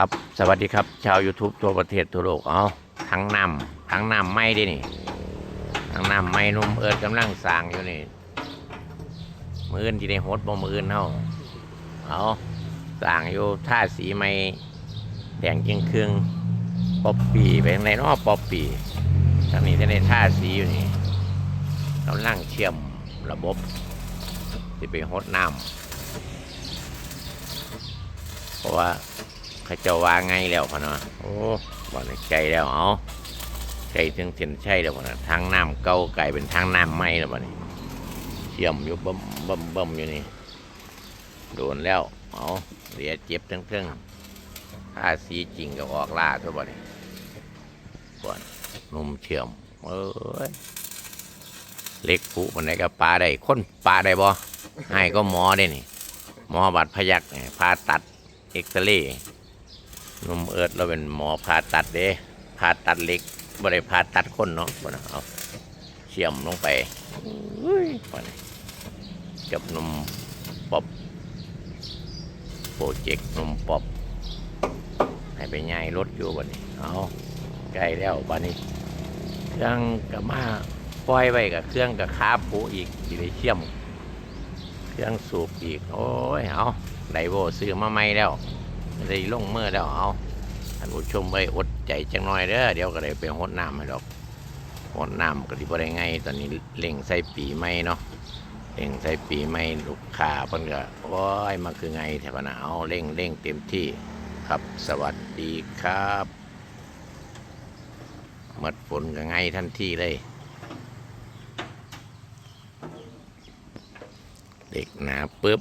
ครับสวัสดีครับ ชาว YouTube ทั่วประเทศทั่วโลกเอาทั้งน้ำทั้งน้ำไม่ด้นี่ทั้งน้ำไม่นุ่มเอิดกำลังสางอยู่นี่มืออื่นที่ได้โฮดบ่มืออื่นเฮาเอาสางอยู่ท่าสีไม่แดงจึงครึ่งป๊อปปี้ไปทางไหนนาะป๊อปปี้ทางนี้จะได้ท่าสีอยู่นี่กำลังเชื่อมระบบที่ไปโฮดน้ำเพราะว่า ขาเจะว่าไงแล้วพะเนาะโอ้บ่ในใจแล้วเอาใจถึงเส้นใช่แล้วพะนะทางน้ำเก่ากลายเป็นทางน้ำใหม่แล้วบ่นี่เชื่อมอยู่บ่มบ่มบ่มอยู่นี่โดนแล้วเอาเหลียเจ็บทั้งเทิงถ้าสีจริงก็ออกล่าตัวบ่นี่บ่นนุ่มเชื่อมเอ้ยเล็กผู้มันได้กับปลาได้คนปลาได้บ่ให้ก็หมอได้นี่หมอบัดพยักเนี่ยผ่าตัดเอ็กซเรย์ นุ่มเอิดเราเป็นหมอผ่าตัดเด้ผ่าตัดเล็กบ่ได้ผ่าตัดคนเนาะบ่นะเอาเชื่อมลงไปอุ้ยปานนี้กับนมป๊อปโปรเจกต์นมป๊อปให้ไปย่ายรถอยู่บันนี้เอาใกล้แล้วบันนี้ เครื่องกับมาปล่อยไว้กับเครื่องกับคาปูอีกสิได้เชื่อมเครื่องสูบอีก โอ้ยเอาไดโวซื้อมาใหม่แล้ว ได้ลงเมื่อแล้วเอาท่านผู้ชมไปอดใจจังหน่อยเด้อเดี๋ยวก็ได้ไปหดน้ำให้ดอกหดน้ำก็ที่บ่ได้ไงตอนนี้เล่งใส่ปีใหม่เนาะเล่งใส่ปีใหม่ลูกค้าเพิ่นก็โอ้ยมาคือไงแถวนะเอาเร่งเร่งเต็มที่ครับสวัสดีครับหมดฝนก็ไงทันทีเลยเด็กหนาปึ๊บ